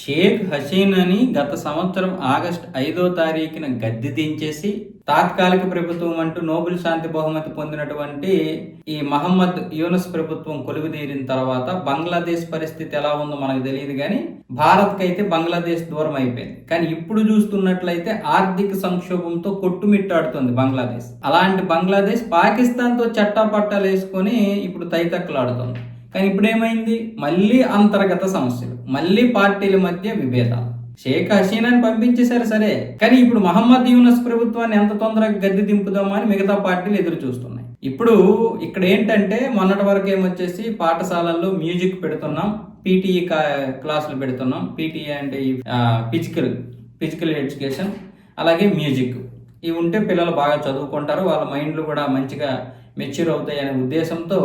షేక్ హసీనాని గత సంవత్సరం ఆగస్టు ఐదో తారీఖున గద్దె దించేసి తాత్కాలిక ప్రభుత్వం అంటూ నోబెల్ శాంతి బహుమతి పొందినటువంటి ఈ మహమ్మద్ యూనస్ ప్రభుత్వం కొలువుదీరిన తర్వాత బంగ్లాదేశ్ పరిస్థితి ఎలా ఉందో మనకు తెలియదు కానీ భారత్కి అయితే బంగ్లాదేశ్ దూరం అయిపోయింది. కానీ ఇప్పుడు చూస్తున్నట్లయితే ఆర్థిక సంక్షోభంతో కొట్టుమిట్టాడుతుంది బంగ్లాదేశ్. అలాంటి బంగ్లాదేశ్ పాకిస్తాన్తో చట్టాపట్టాలు వేసుకొని ఇప్పుడు తైతక్కలాడుతుంది. కానీ ఇప్పుడు ఏమైంది మళ్ళీ అంతర్గత సమస్యలు మళ్ళీ పార్టీల మధ్య విభేదాలు. షేక్ హసీనాని పంపించేశారు సరే కానీ ఇప్పుడు మహమ్మద్ యూనస్ ప్రభుత్వాన్ని ఎంత తొందరగా గద్దె దింపుదామా అని మిగతా పార్టీలు ఎదురు చూస్తున్నాయి. ఇప్పుడు ఇక్కడ ఏంటంటే మొన్నటి వరకు ఏమొచ్చేసి పాఠశాలల్లో మ్యూజిక్ పెడుతున్నాం పీటీఈ క్లాసులు పెడుతున్నాం. పీటీఈ అంటే ఫిజికల్ ఫిజికల్ ఎడ్యుకేషన్ అలాగే మ్యూజిక్. ఇవి ఉంటే పిల్లలు బాగా చదువుకుంటారు వాళ్ళ మైండ్లు కూడా మంచిగా మెచ్యూర్ అవుతాయనే ఉద్దేశంతో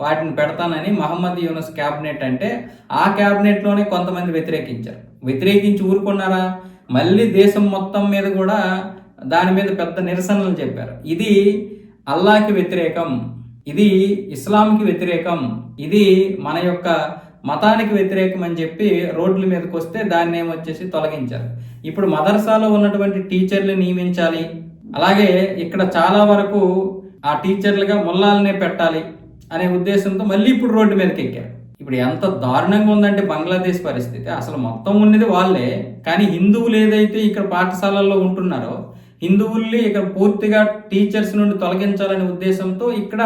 వాటిని పెడతానని మహమ్మద్ యూనస్ క్యాబినెట్ అంటే ఆ క్యాబినెట్లోనే కొంతమంది వ్యతిరేకించారు. వ్యతిరేకించి ఊరుకున్నారా? మళ్ళీ దేశం మొత్తం మీద కూడా దాని మీద పెద్ద నిరసనలు చెప్పారు. ఇది అల్లాకి వ్యతిరేకం ఇది ఇస్లాంకి వ్యతిరేకం ఇది మన యొక్క మతానికి వ్యతిరేకం అని చెప్పి రోడ్ల మీదకి వస్తే దాన్ని ఏమొచ్చేసి తొలగించారు. ఇప్పుడు మదర్సాలో ఉన్నటువంటి టీచర్లు నియమించాలి. అలాగే ఇక్కడ చాలా వరకు ఆ టీచర్లుగా ముల్లాలనే పెట్టాలి అనే ఉద్దేశంతో మళ్ళీ ఇప్పుడు రోడ్డు మీదకి ఎక్కారు. ఇప్పుడు ఎంత దారుణంగా ఉందంటే బంగ్లాదేశ్ పరిస్థితి. అసలు మొత్తం ఉన్నది వాళ్ళే. కానీ హిందువులు ఏదైతే ఇక్కడ పాఠశాలల్లో ఉంటున్నారో హిందువుల్ని ఇక్కడ పూర్తిగా టీచర్స్ నుండి తొలగించాలనే ఉద్దేశంతో ఇక్కడ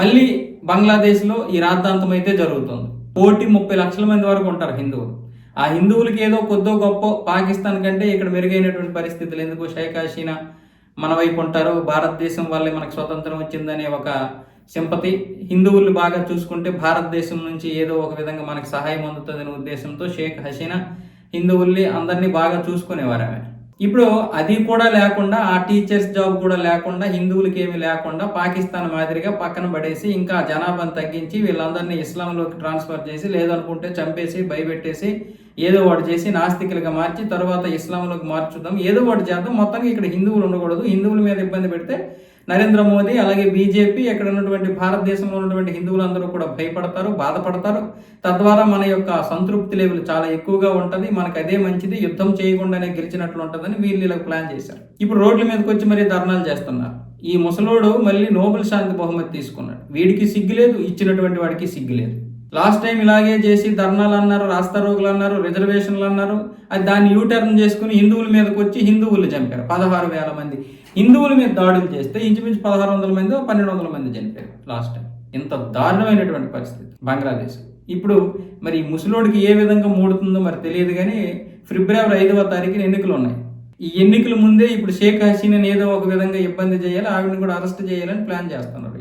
మళ్ళీ బంగ్లాదేశ్లో ఈ రాద్ధాంతం అయితే జరుగుతుంది. కోటి ముప్పై లక్షల మంది వరకు ఉంటారు హిందువులు. ఆ హిందువులకి ఏదో కొద్దో గొప్ప పాకిస్తాన్ కంటే ఇక్కడ మెరుగైనటువంటి పరిస్థితులు. ఎందుకు షేక్ హసీనా మన వైపు ఉంటారు. భారతదేశం వల్లే మనకు స్వతంత్రం వచ్చిందనే ఒక సింపతి. హిందువులు బాగా చూసుకుంటే భారతదేశం నుంచి ఏదో ఒక విధంగా మనకు సహాయం అందుతుందనే ఉద్దేశంతో షేక్ హసీనా హిందువుల్ని అందరినీ బాగా చూసుకునేవారు ఆమె. ఇప్పుడు అది కూడా లేకుండా ఆ టీచర్స్ జాబ్ కూడా లేకుండా హిందువులకి ఏమి లేకుండా పాకిస్తాన్ మాదిరిగా పక్కన పడేసి ఇంకా జనాభాను తగ్గించి వీళ్ళందరినీ ఇస్లాంలోకి ట్రాన్స్ఫర్ చేసి లేదనుకుంటే చంపేసి భయపెట్టేసి ఏదో ఒకటి చేసి నాస్తికులుగా మార్చి తర్వాత ఇస్లాంలోకి మార్చుదాం. ఏదో ఒకటి చేద్దాం. మొత్తంగా ఇక్కడ హిందువులు ఉండకూడదు. హిందువుల మీద ఇబ్బంది పెడితే నరేంద్ర మోదీ అలాగే బీజేపీ ఇక్కడ ఉన్నటువంటి భారతదేశంలో ఉన్నటువంటి హిందువులందరూ కూడా భయపడతారు బాధపడతారు. తద్వారా మన యొక్క సంతృప్తి లెవెల్ చాలా ఎక్కువగా ఉంటుంది. మనకు అదే మంచిది. యుద్ధం చేయకుండానే గెలిచినట్లు ఉంటుందని వీళ్ళు ఇలా ప్లాన్ చేశారు. ఇప్పుడు రోడ్ల మీదకి వచ్చి మరీ ధర్నాలు చేస్తున్నారు. ఈ ముసలోడు మళ్ళీ నోబెల్ శాంతి బహుమతి తీసుకున్నాడు. వీడికి సిగ్గు లేదు ఇచ్చినటువంటి వాడికి సిగ్గు లేదు. లాస్ట్ టైం ఇలాగే చేసి ధర్నాలు అన్నారు రాస్తారోగులు అన్నారు రిజర్వేషన్లు అన్నారు. అది దాన్ని యూటర్న్ చేసుకుని హిందువుల మీదకి వచ్చి హిందువులు చంపారు. పదహారు వేల మంది. హిందువుల మీద దాడులు చేస్తే ఇంచుమించు పదహారు వందల మంది పన్నెండు వందల మంది చనిపోయారు లాస్ట్ టైం. ఇంత దారుణమైనటువంటి పరిస్థితి బంగ్లాదేశ్. ఇప్పుడు మరి ముసలోడికి ఏ విధంగా మూడుతుందో మరి తెలియదు కానీ ఫిబ్రవరి ఐదవ తారీఖున ఎన్నికలు ఉన్నాయి. ఈ ఎన్నికల ముందే ఇప్పుడు షేక్ హసీనాని ఏదో ఒక విధంగా ఇబ్బంది చేయాలి ఆవిడని కూడా అరెస్ట్ చేయాలని ప్లాన్ చేస్తున్నారు.